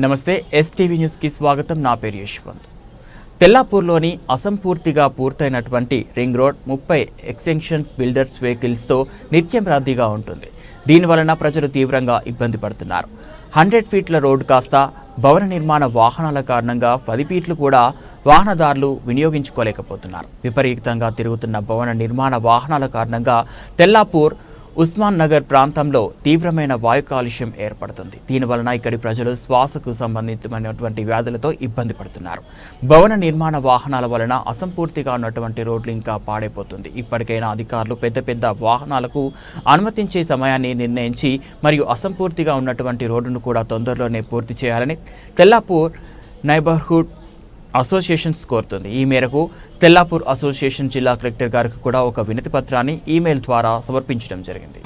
నమస్తే ఎస్టీవీ న్యూస్కి స్వాగతం. నా పేరు యశ్వంత్. తెల్లాపూర్లోని అసంపూర్తిగా పూర్తయినటువంటి రింగ్ రోడ్ ముప్పై ఎక్స్టెన్షన్స్ బిల్డర్స్ వెహికల్స్తో నిత్యం రద్దీగా ఉంటుంది. దీనివలన ప్రజలు తీవ్రంగా ఇబ్బంది పడుతున్నారు. హండ్రెడ్ ఫీట్ల రోడ్డు కాస్త భవన నిర్మాణ వాహనాల కారణంగా పది ఫీట్లు కూడా వాహనదారులు వినియోగించుకోలేకపోతున్నారు. విపరీతంగా తిరుగుతున్న భవన నిర్మాణ వాహనాల కారణంగా తెల్లాపూర్ ఉస్మాన్ నగర్ ప్రాంతంలో తీవ్రమైన వాయు కాలుష్యం ఏర్పడుతుంది. దీనివలన ఇక్కడి ప్రజలు శ్వాసకు సంబంధితమైనటువంటి వ్యాధులతో ఇబ్బంది పడుతున్నారు. భవన నిర్మాణ వాహనాల వలన అసంపూర్తిగా ఉన్నటువంటి రోడ్లు ఇంకా పాడైపోతుంది. ఇప్పటికైనా అధికారులు పెద్ద పెద్ద వాహనాలకు అనుమతించే సమయాన్ని నిర్ణయించి మరియు అసంపూర్తిగా ఉన్నటువంటి రోడ్డును కూడా తొందరలోనే పూర్తి చేయాలని తెల్లాపూర్ నైబర్హుడ్ అసోసియేషన్స్ కోరుతుంది. ఈ మేరకు తెల్లాపూర్ అసోసియేషన్ జిల్లా కలెక్టర్ గారికి కూడా ఒక వినతి పత్రాన్ని ఈమెయిల్ ద్వారా సమర్పించడం జరిగింది.